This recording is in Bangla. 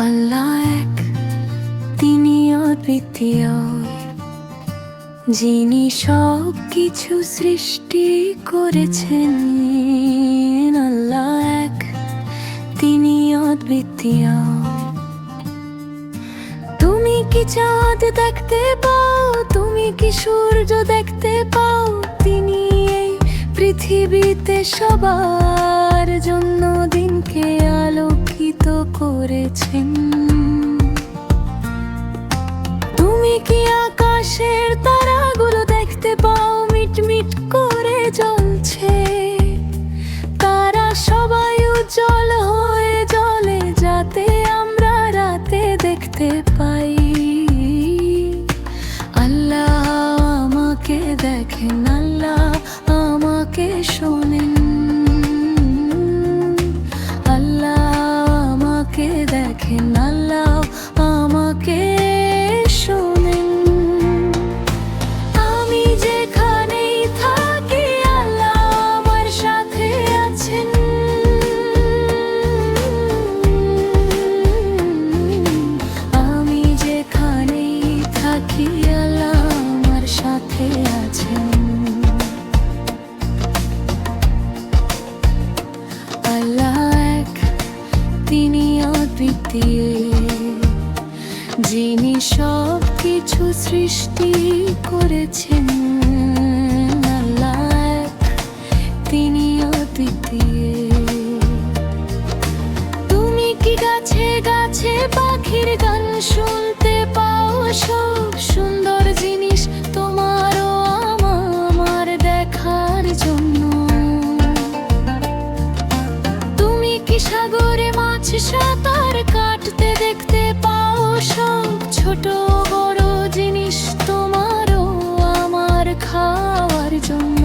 আল্লাহ তিনি যিনি সব কিছু সৃষ্টি করেছেন আল্লাহ তিনি অদ্বিতীয়। তুমি কি চাঁদ দেখতে পাও? তুমি কি সূর্য দেখতে পাও? তিনি এই পৃথিবীতে সবার জন্য দিনকে আলোকিত করেছেন। তুমি কি আকাশের তারাগুলো দেখতে পাও? মিটমিট করে জ্বলছে। তারা সবাই উজ্জ্বল হয়ে জ্বলে, যাতে আমরা রাতে দেখতে পাই। আল্লাহ আমাকে দেখেন আল্লাহ দেখেন আল্লাহ আমাকে আমি যেখানেই আমি যেখানেই থাকি আল্লাহ আমার সাথে আল্লাহ অদ্বিতীয় যিনি সব কিছু সৃষ্টি করেছেন তিনি তুমি কি গাছে গাছে পাখির গান শুনতে পাও? সব সুন্দর জিনিস তোমারও আমার দেখার জন্য। তুমি কি সাগরে মাছ সাঁতার কাটতে দেখতে পাও সব ছোট বড় জিনিস তোমারও আমার খাওয়ার জন্য।